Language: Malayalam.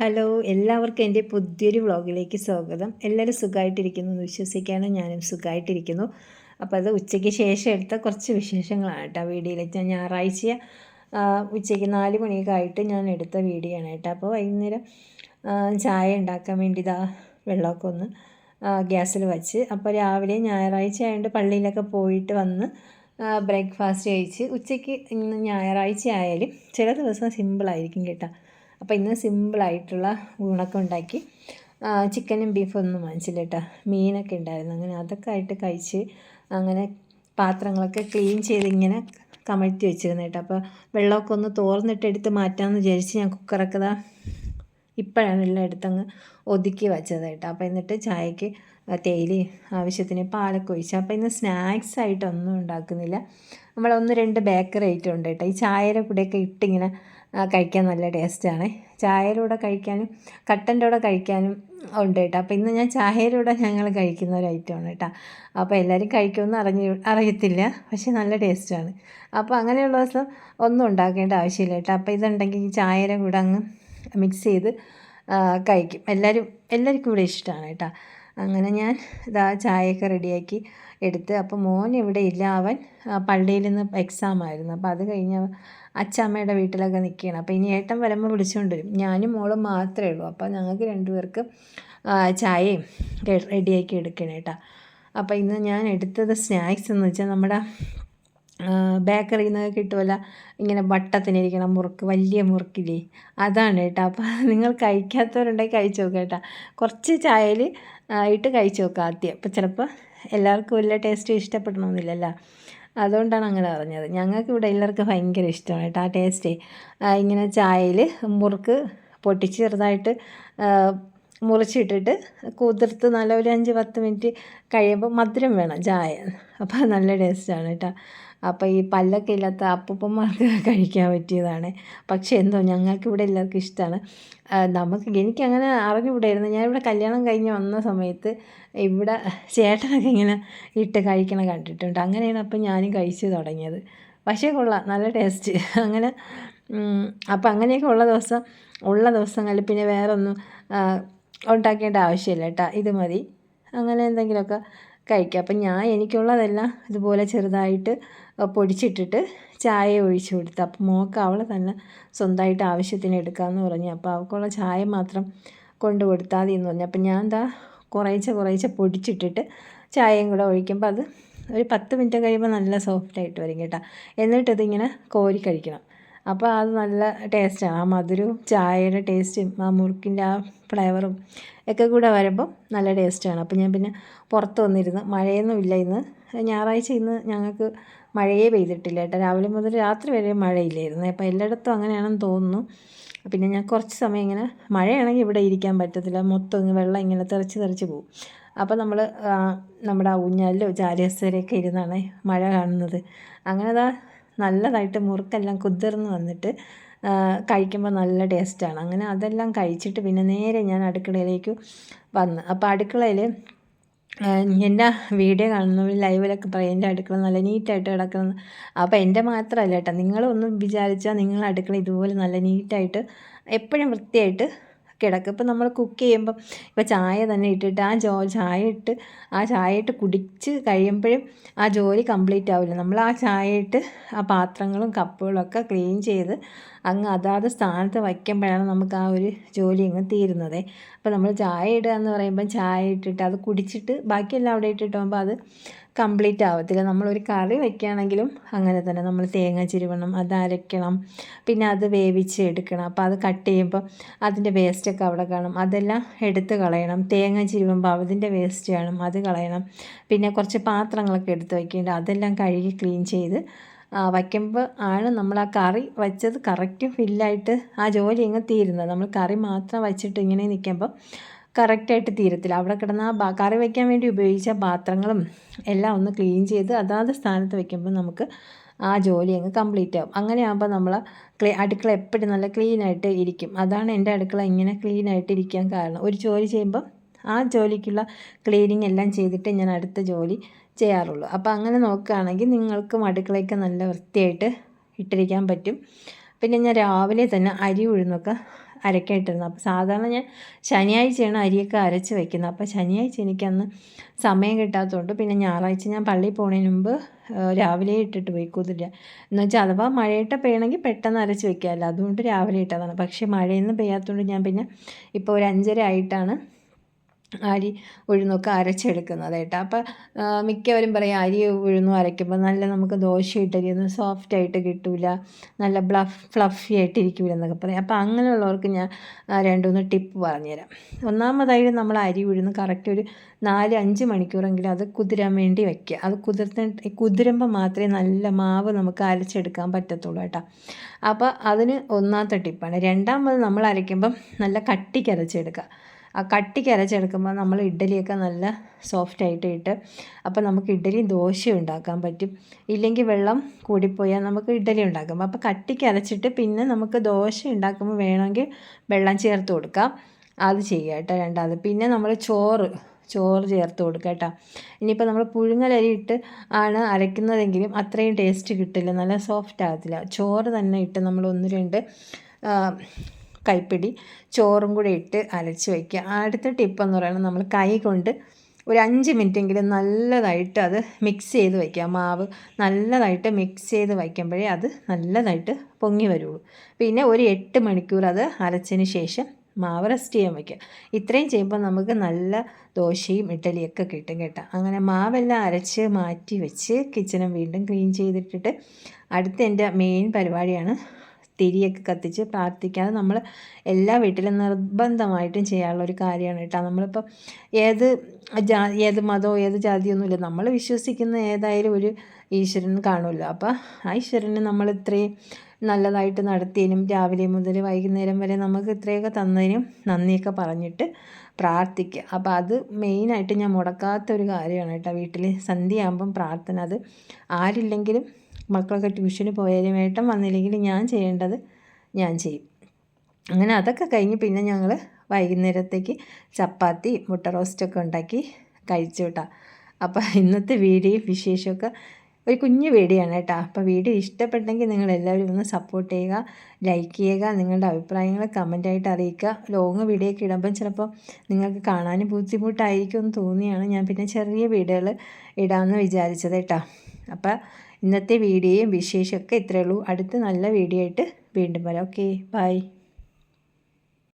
ഹലോ എല്ലാവർക്കും എന്റെ പുതിയൊരു വ്ളോഗിലേക്ക് സ്വാഗതം. എല്ലാവരും സുഖമായിട്ടിരിക്കുന്നു എന്ന് വിശ്വസിക്കാണ് ഞാനും സുഖമായിട്ടിരിക്കുന്നു. അപ്പോൾ അത് ഉച്ചയ്ക്ക് ശേഷം എടുത്ത കുറച്ച് വിശേഷങ്ങളാണ് കേട്ടോ വീഡിയോയിലേക്ക്. ഞാൻ ഞായറാഴ്ച ഉച്ചയ്ക്ക് നാല് മണിയൊക്കെ ആയിട്ട് ഞാൻ എടുത്ത വീഡിയോ ആണ് കേട്ടോ. അപ്പോൾ വൈകുന്നേരം ചായ ഉണ്ടാക്കാൻ വേണ്ടി ഇതാ വെള്ളമൊക്കെ ഒന്ന് ഗ്യാസിൽ വച്ച്. അപ്പോൾ രാവിലെ ഞായറാഴ്ച ആയതുകൊണ്ട് പള്ളിയിലൊക്കെ പോയിട്ട് വന്ന് ബ്രേക്ക്ഫാസ്റ്റ് കഴിച്ച് ഉച്ചയ്ക്ക് ഇന്ന് ഞായറാഴ്ച ആയാലും ചില ദിവസം സിമ്പിളായിരിക്കും കേട്ടോ. അപ്പോൾ ഇന്ന് സിമ്പിളായിട്ടുള്ള ഊണൊക്കെ ഉണ്ടാക്കി. ചിക്കനും ബീഫും ഒന്നും വാങ്ങിച്ചില്ല കേട്ടോ മീനൊക്കെ ഉണ്ടായിരുന്നു. അങ്ങനെ അതൊക്കെ ആയിട്ട് കഴിച്ച് അങ്ങനെ പാത്രങ്ങളൊക്കെ ക്ലീൻ ചെയ്ത് ഇങ്ങനെ കമഴ്ത്തി വെച്ചിരുന്നു കേട്ടോ അപ്പോൾ വെള്ളമൊക്കെ ഒന്ന് തോർന്നിട്ട് എടുത്ത് മാറ്റാമെന്ന് വിചാരിച്ച് ഞാൻ കുക്കറൊക്കെ ഇതാ ഇപ്പോഴാണ് എല്ലാം എടുത്തങ്ങ് ഒതുക്കി വെച്ചത് കേട്ടോ അപ്പോൾ എന്നിട്ട് ചായക്ക് തേയില ആവശ്യത്തിന് പാലൊക്കെ ഒഴിച്ചു. അപ്പോൾ ഇന്ന് സ്നാക്സ് ആയിട്ടൊന്നും ഉണ്ടാക്കുന്നില്ല. നമ്മളൊന്ന് രണ്ട് ബേക്കറി ഐറ്റം ഉണ്ട് കേട്ടോ ഈ ചായയുടെ കൂടെയൊക്കെ ഇട്ടിങ്ങനെ കഴിക്കാൻ നല്ല ടേസ്റ്റാണ്. ചായയിലൂടെ കഴിക്കാനും കട്ടന്റെ കൂടെ കഴിക്കാനും ഉണ്ട് കേട്ടോ. അപ്പോൾ ഇന്ന് ഞാൻ ചായയിലൂടെ ഞങ്ങൾ കഴിക്കുന്ന ഒരു ഐറ്റമാണ് കേട്ടോ. അപ്പോൾ എല്ലാവരും കഴിക്കുമെന്ന് അറിഞ്ഞ് അറിയത്തില്ല പക്ഷേ നല്ല ടേസ്റ്റാണ്. അപ്പോൾ അങ്ങനെയുള്ള ദിവസം ഒന്നും ഉണ്ടാക്കേണ്ട ആവശ്യമില്ല കേട്ടോ. അപ്പോൾ ഇതുണ്ടെങ്കിൽ ചായയുടെ കൂടെ അങ്ങ് മിക്സ് ചെയ്ത് കഴിക്കും. എല്ലാവരും എല്ലാവർക്കും ഇവിടെ ഇഷ്ടമാണ് കേട്ടോ. അങ്ങനെ ഞാൻ ഇതാ ചായയൊക്കെ റെഡിയാക്കി എടുത്ത് അപ്പോൾ മോൻ ഇവിടെ ഇല്ല. അവൻ പള്ളിയിൽ നിന്ന് എക്സാം ആയിരുന്നു. അപ്പോൾ അത് കഴിഞ്ഞ് അച്ഛമ്മയുടെ വീട്ടിലൊക്കെ നിൽക്കുകയാണ് അപ്പോൾ ഇനി ഏട്ടൻ വരുമ്പോൾ വിളിച്ചുകൊണ്ട് വരും. ഞാനും മോളും മാത്രമേ ഉള്ളൂ. അപ്പോൾ ഞങ്ങൾക്ക് രണ്ടുപേർക്ക് ചായയും റെഡിയാക്കി എടുക്കണം കേട്ടോ അപ്പോൾ ഇന്ന് ഞാൻ എടുത്തത് സ്നാക്സ് എന്ന് വെച്ചാൽ നമ്മുടെ ബേക്കറിയിൽ നിന്ന് കിട്ടുമല്ല ഇങ്ങനെ വട്ടത്തിനിരിക്കണ മുറുക്ക് വലിയ മുറുക്കില്ലേ. അതാണ് കേട്ടോ അപ്പോൾ നിങ്ങൾ കഴിക്കാത്തവരുണ്ടെങ്കിൽ കഴിച്ച് നോക്കാം കേട്ടോ കുറച്ച് ചായയിൽ ഇട്ട് കഴിച്ച് നോക്കാം ആദ്യം. അപ്പോൾ ചിലപ്പോൾ എല്ലാവർക്കും വലിയ ടേസ്റ്റ് ഇഷ്ടപ്പെടണമെന്നില്ലല്ലോ അതുകൊണ്ടാണ് അങ്ങനെ പറഞ്ഞത്. ഞങ്ങൾക്ക് ഇവിടെ എല്ലാവർക്കും ഭയങ്കര ഇഷ്ടമാണ് കേട്ടോ ആ ടേസ്റ്റേ ഇങ്ങനെ ചായയിൽ മുറുക്ക് പൊട്ടിച്ച് ചെറുതായിട്ട് മുറിച്ചിട്ടിട്ട് കുതിർത്ത് നല്ല ഒരു അഞ്ച് പത്ത് മിനിറ്റ് കഴിയുമ്പോൾ മധുരം വേണം ചായ. അപ്പോൾ നല്ല ടേസ്റ്റാണ് കേട്ടോ. അപ്പോൾ ഈ പല്ലൊക്കെ ഇല്ലാത്ത അപ്പൂപ്പന്മാർക്ക് കഴിക്കാൻ പറ്റിയതാണ്. പക്ഷേ എന്തോ ഞങ്ങൾക്ക് ഇവിടെ എല്ലാവർക്കും ഇഷ്ടമാണ് നമുക്ക് എനിക്കങ്ങനെ അറിഞ്ഞുകൂടായിരുന്നു. ഞാനിവിടെ കല്യാണം കഴിഞ്ഞ് വന്ന സമയത്ത് ഇവിടെ ചേട്ടനൊക്കെ ഇങ്ങനെ ഇട്ട് കഴിക്കണ കണ്ടിട്ടുണ്ട്. അങ്ങനെയാണ് അപ്പം ഞാനും കഴിച്ച് തുടങ്ങിയത്. പക്ഷേ കൊള്ളാം നല്ല ടേസ്റ്റ്. അങ്ങനെ അപ്പം അങ്ങനെയൊക്കെ ഉള്ള ദിവസം ഉള്ള ദിവസങ്ങളിൽ പിന്നെ വേറെ ഒന്നും ഉണ്ടാക്കേണ്ട ആവശ്യമില്ല കേട്ടോ. ഇത് മതി. അങ്ങനെ എന്തെങ്കിലുമൊക്കെ കഴിക്കാം. അപ്പം ഞാൻ എനിക്കുള്ളതെല്ലാം ഇതുപോലെ ചെറുതായിട്ട് പൊടിച്ചിട്ടിട്ട് ചായ ഒഴിച്ച് കൊടുത്തു. അപ്പം മോൾക്ക് അവൾ തന്നെ സ്വന്തമായിട്ട് ആവശ്യത്തിന് എടുക്കാമെന്ന് പറഞ്ഞു. അപ്പോൾ അവൾക്കുള്ള ചായ മാത്രം കൊണ്ട് കൊടുത്താൽ മതി എന്ന് പറഞ്ഞു. അപ്പം ഞാൻ എന്താ കുറേശ്ശെ കുറേശ്ശെ പൊടിച്ചിട്ടിട്ട് ചായയും കൂടെ ഒഴിക്കുമ്പോൾ അത് ഒരു പത്ത് മിനിറ്റ് കഴിയുമ്പോൾ നല്ല സോഫ്റ്റായിട്ട് വരും കേട്ടോ. എന്നിട്ട് ഇതിങ്ങനെ കോരി കഴിക്കണം. അപ്പോൾ അത് നല്ല ടേസ്റ്റാണ് ആ. മധുരവും ചായയുടെ ടേസ്റ്റും ആ മുറുക്കിന്റെ ആ ഫ്ലേവറും ഒക്കെ കൂടെ വരുമ്പോൾ നല്ല ടേസ്റ്റാണ് അപ്പോൾ ഞാൻ പിന്നെ പുറത്ത് വന്നിരുന്ന് മഴയൊന്നുമില്ല ഇന്ന്. ഞായറാഴ്ച ഇന്ന് ഞങ്ങൾക്ക് മഴയേ പെയ്തിട്ടില്ല കേട്ടോ. രാവിലെ മുതൽ രാത്രി വരെ മഴയില്ലായിരുന്നു. അപ്പോൾ എല്ലായിടത്തും അങ്ങനെയാണെന്ന് തോന്നുന്നു. പിന്നെ ഞാൻ കുറച്ച് സമയം ഇങ്ങനെ മഴയാണെങ്കിൽ ഇവിടെ ഇരിക്കാൻ പറ്റത്തില്ല. മൊത്തം ഇങ്ങനെ വെള്ളം ഇങ്ങനെ തെറിച്ച് തെറിച്ച് പോകും. അപ്പോൾ നമ്മൾ നമ്മുടെ ഊഞ്ഞാലിലോ ചാരിയസ്ഥരയൊക്കെ ഇരുന്നാണ് മഴ കാണുന്നത്. അങ്ങനെ അതാ നല്ലതായിട്ട് മുറുക്കെല്ലാം കുതിർന്ന് വന്നിട്ട് കഴിക്കുമ്പോൾ നല്ല ടേസ്റ്റാണ്. അങ്ങനെ അതെല്ലാം കഴിച്ചിട്ട് പിന്നെ നേരെ ഞാൻ അടുക്കളയിലേക്ക് വന്ന്. അപ്പോൾ അടുക്കളയിൽ എന്റെ വീഡിയോ കാണുന്നവർ ലൈവിലൊക്കെ പറയും എന്റെ അടുക്കള നല്ല നീറ്റായിട്ട് കിടക്കുന്നു. അപ്പോൾ എന്റെ മാത്രമല്ല കേട്ടോ നിങ്ങളൊന്നും വിചാരിച്ചാൽ നിങ്ങളുടെ അടുക്കള ഇതുപോലെ നല്ല നീറ്റായിട്ട് എപ്പോഴും വൃത്തിയായിട്ട് കിടക്കും. ഇപ്പം നമ്മൾ കുക്ക് ചെയ്യുമ്പം ഇപ്പോൾ ചായ തന്നെ ഇട്ടിട്ട് ആ ജോ ചായ ഇട്ട് ആ ചായ ഇട്ട് കുടിച്ച് കഴിയുമ്പോഴും ആ ജോലി കംപ്ലീറ്റ് ആവില്ല നമ്മൾ ആ ചായ ഇട്ട് ആ പാത്രങ്ങളും കപ്പുകളും ഒക്കെ ക്ലീൻ ചെയ്ത് അങ്ങ് അതാത് സ്ഥാനത്ത് വയ്ക്കുമ്പോഴാണ് നമുക്ക് ആ ഒരു ജോലി അങ്ങ് തീരുന്നത്. അപ്പോൾ നമ്മൾ ചായ ഇടുക എന്ന് പറയുമ്പം ചായ ഇട്ടിട്ട് അത് കുടിച്ചിട്ട് ബാക്കിയെല്ലാം അവിടെ ഇട്ടിട്ട് പോകുമ്പോൾ അത് കംപ്ലീറ്റ് ആവത്തില്ല. നമ്മളൊരു കറി വെക്കുകയാണെങ്കിലും അങ്ങനെ തന്നെ നമ്മൾ തേങ്ങ ചിരുവണം അത് അരയ്ക്കണം പിന്നെ അത് വേവിച്ച് എടുക്കണം. അപ്പോൾ അത് കട്ട് ചെയ്യുമ്പോൾ അതിന്റെ വേസ്റ്റൊക്കെ അവിടെ കാണും. അതെല്ലാം എടുത്ത് കളയണം. തേങ്ങ ചിരുവുമ്പോൾ അതിന്റെ വേസ്റ്റ് കാണും. അത് കളയണം. പിന്നെ കുറച്ച് പാത്രങ്ങളൊക്കെ എടുത്ത് വയ്ക്കേണ്ട. അതെല്ലാം കഴുകി ക്ലീൻ ചെയ്ത് വയ്ക്കുമ്പോൾ ആണ് നമ്മൾ ആ കറി വെച്ചത് കറക്റ്റ് ഫില്ലായിട്ട് ആ ജോലി ഇങ്ങ് തീരുന്നത്. നമ്മൾ കറി മാത്രം വെച്ചിട്ട് ഇങ്ങനെ നിൽക്കുമ്പോൾ കറക്റ്റായിട്ട് തീരത്തില്ല. അവിടെ കിടന്ന ആ കറി വയ്ക്കാൻ വേണ്ടി ഉപയോഗിച്ച പാത്രങ്ങളും എല്ലാം ഒന്ന് ക്ലീൻ ചെയ്ത് അതാത് സ്ഥാനത്ത് വയ്ക്കുമ്പോൾ നമുക്ക് ആ ജോലി അങ്ങ് കംപ്ലീറ്റ് ആവും. അങ്ങനെ ആകുമ്പോൾ നമ്മൾ ക്ലീ അടുക്കള എപ്പോഴും നല്ല ക്ലീൻ ആയിട്ട് ഇരിക്കും. അതാണ് എന്റെ അടുക്കള ഇങ്ങനെ ക്ലീൻ ആയിട്ട് ഇരിക്കാൻ കാരണം. ഒരു ജോലി ചെയ്യുമ്പോൾ ആ ജോലിക്കുള്ള ക്ലീനിങ് എല്ലാം ചെയ്തിട്ട് ഞാൻ അടുത്ത ജോലി ചെയ്യാറുള്ളൂ. അപ്പോൾ അങ്ങനെ നോക്കുകയാണെങ്കിൽ നിങ്ങൾക്കും അടുക്കളയൊക്കെ നല്ല വൃത്തിയായിട്ട് ഇട്ടിരിക്കാൻ പറ്റും. പിന്നെ ഞാൻ രാവിലെ തന്നെ അരി ഉഴുന്നൊക്കെ അരക്കായിട്ടിരുന്നത് അപ്പോൾ സാധാരണ ഞാൻ ശനിയാഴ്ചയാണ് അരിയൊക്കെ അരച്ച് വെക്കുന്നത്. അപ്പോൾ ശനിയാഴ്ച എനിക്കന്ന് സമയം കിട്ടാത്തതുകൊണ്ട് പിന്നെ ഞായറാഴ്ച ഞാൻ പള്ളിയിൽ പോകുന്നതിന് മുമ്പ് രാവിലെ ഇട്ടിട്ട് പോയി കുതിര. എന്ന് വെച്ചാൽ അഥവാ മഴയിട്ട പെയ്യണമെങ്കിൽ പെട്ടെന്ന് അരച്ച് വെക്കാമല്ലോ അതുകൊണ്ട് രാവിലെ ഇട്ടതാണ്. പക്ഷേ മഴയൊന്നും പെയ്യാത്തതുകൊണ്ട് ഞാൻ പിന്നെ ഇപ്പോൾ ഒരു അഞ്ചര ആയിട്ടാണ് അരി ഉഴുന്നൊക്കെ അരച്ചെടുക്കുന്നത് കേട്ടോ. അപ്പോൾ മിക്കവരും പറയും അരി ഉഴുന്നു അരയ്ക്കുമ്പോൾ നല്ല നമുക്ക് ദോശ ഇഡലിയൊന്നും സോഫ്റ്റ് ആയിട്ട് കിട്ടില്ല നല്ല ബ്ലഫ് ഫ്ലഫി ആയിട്ട് ഇരിക്കില്ല എന്നൊക്കെ പറയും. അപ്പോൾ അങ്ങനെയുള്ളവർക്ക് ഞാൻ രണ്ട് മൂന്ന് ടിപ്പ് പറഞ്ഞുതരാം. ഒന്നാമതായിട്ട് നമ്മൾ അരി ഉഴുന്ന് കറക്റ്റ് ഒരു നാല് അഞ്ച് മണിക്കൂറെങ്കിലും അത് കുതിരാൻ വേണ്ടി വയ്ക്കുക അത് കുതിർത്തി കുതിരുമ്പോൾ മാത്രമേ നല്ല മാവ് നമുക്ക് അരച്ചെടുക്കാൻ പറ്റത്തുള്ളൂ കേട്ടോ. അപ്പോൾ അതിന് ഒന്നാമത്തെ ടിപ്പാണ്. രണ്ടാമത് നമ്മൾ അരയ്ക്കുമ്പം നല്ല കട്ടിക്ക് അരച്ചെടുക്കുക. ആ കട്ടിക്ക് അരച്ചെടുക്കുമ്പോൾ നമ്മൾ ഇഡ്ഡലിയൊക്കെ നല്ല സോഫ്റ്റ് ആയിട്ട് ഇട്ട് അപ്പോൾ നമുക്ക് ഇഡ്ഡലി ദോശ ഉണ്ടാക്കാൻ പറ്റും. ഇല്ലെങ്കിൽ വെള്ളം കൂടിപ്പോയാൽ നമുക്ക് ഇഡ്ഡലി ഉണ്ടാക്കാം. അപ്പോൾ കട്ടിക്ക് അരച്ചിട്ട് പിന്നെ നമുക്ക് ദോശ ഉണ്ടാക്കുമ്പോൾ വേണമെങ്കിൽ വെള്ളം ചേർത്ത് കൊടുക്കാം. അത് ചെയ്യുക കേട്ടോ രണ്ടാമത്. പിന്നെ നമ്മൾ ചോറ് ചോറ് ചേർത്ത് കൊടുക്കുക കേട്ടോ. ഇനിയിപ്പോൾ നമ്മൾ പുഴുങ്ങലരി ഇട്ട് ആണ് അരയ്ക്കുന്നതെങ്കിലും അത്രയും ടേസ്റ്റ് കിട്ടില്ല. നല്ല സോഫ്റ്റ് ആകത്തില്ല. ചോറ് തന്നെ ഇട്ട് നമ്മൾ ഒന്ന് രണ്ട് കൈപ്പിടി ചോറും കൂടി ഇട്ട് അരച്ച് വയ്ക്കുക. അടുത്ത ടിപ്പ് എന്ന് പറയുന്നത് നമ്മൾ കൈ കൊണ്ട് ഒരു അഞ്ച് മിനിറ്റെങ്കിലും നല്ലതായിട്ട് അത് മിക്സ് ചെയ്ത് വയ്ക്കുക. മാവ് നല്ലതായിട്ട് മിക്സ് ചെയ്ത് വയ്ക്കുമ്പോഴേ അത് നല്ലതായിട്ട് പൊങ്ങി വരുള്ളൂ. പിന്നെ ഒരു എട്ട് മണിക്കൂർ അത് അരച്ചതിന് ശേഷം മാവ് റെസ്റ്റ് ചെയ്യാൻ വയ്ക്കുക. ഇത്രയും ചെയ്യുമ്പോൾ നമുക്ക് നല്ല ദോശയും ഇഡ്ഡലിയൊക്കെ കിട്ടും കേട്ടോ. അങ്ങനെ മാവെല്ലാം അരച്ച് മാറ്റി വെച്ച് കിച്ചണും വീണ്ടും ക്ലീൻ ചെയ്തിട്ടിട്ട് അടുത്ത എന്റെ മെയിൻ പരിപാടിയാണ് തിരിയൊക്കെ കത്തിച്ച് പ്രാർത്ഥിക്കാതെ നമ്മൾ എല്ലാ വീട്ടിലും നിർബന്ധമായിട്ടും ചെയ്യാനുള്ള ഒരു കാര്യമാണ് കേട്ടോ. നമ്മളിപ്പോൾ ഏത് ജാ ഏത് മതമോ ഏത് ജാതിയൊന്നുമില്ല. നമ്മൾ വിശ്വസിക്കുന്ന ഏതായാലും ഒരു ഈശ്വരൻ കാണുമല്ലോ. അപ്പോൾ ആ ഈശ്വരന് നമ്മൾ ഇത്രയും നല്ലതായിട്ട് നടത്തിയതിനും രാവിലെ മുതൽ വൈകുന്നേരം വരെ നമുക്ക് ഇത്രയൊക്കെ തന്നതിനും നന്ദിയൊക്കെ പറഞ്ഞിട്ട് പ്രാർത്ഥിക്കുക. അപ്പോൾ അത് മെയിനായിട്ട് ഞാൻ മുടക്കാത്ത ഒരു കാര്യമാണ് കേട്ടോ. വീട്ടിൽ സന്ധ്യയാകുമ്പം പ്രാർത്ഥന. അത് ആരില്ലെങ്കിലും മക്കളൊക്കെ ട്യൂഷന് പോയാലും ഏട്ടൻ വന്നില്ലെങ്കിൽ ഞാൻ ചെയ്യേണ്ടത് ഞാൻ ചെയ്യും. അങ്ങനെ അതൊക്കെ കഴിഞ്ഞ് പിന്നെ ഞങ്ങൾ വൈകുന്നേരത്തേക്ക് ചപ്പാത്തി മുട്ട റോസ്റ്റൊക്കെ ഉണ്ടാക്കി കഴിച്ചു കേട്ടോ അപ്പോൾ ഇന്നത്തെ വീഡിയോ വിശേഷമൊക്കെ ഒരു കുഞ്ഞു വീഡിയോയാണ് കേട്ടോ അപ്പോൾ വീഡിയോ ഇഷ്ടപ്പെട്ടെങ്കിൽ നിങ്ങൾ എല്ലാവരും ഒന്ന് സപ്പോർട്ട് ചെയ്യുക ലൈക്ക് ചെയ്യുക നിങ്ങളുടെ അഭിപ്രായങ്ങൾ കമന്റായിട്ട് അറിയിക്കുക. ലോങ് വീഡിയോ ഒക്കെ ഇടുമ്പം ചിലപ്പോൾ നിങ്ങൾക്ക് കാണാനും ബുദ്ധിമുട്ടായിരിക്കും എന്ന് തോന്നിയാണ് ഞാൻ പിന്നെ ചെറിയ വീഡിയോകൾ ഇടാമെന്ന് വിചാരിച്ചത് കേട്ടോ അപ്പോൾ ഇന്നത്തെ വീഡിയോയും വിശേഷമൊക്കെ ഇത്രയേ ഉള്ളൂ. അടുത്ത നല്ല വീഡിയോ ആയിട്ട് വീണ്ടും വരാം. Okay bye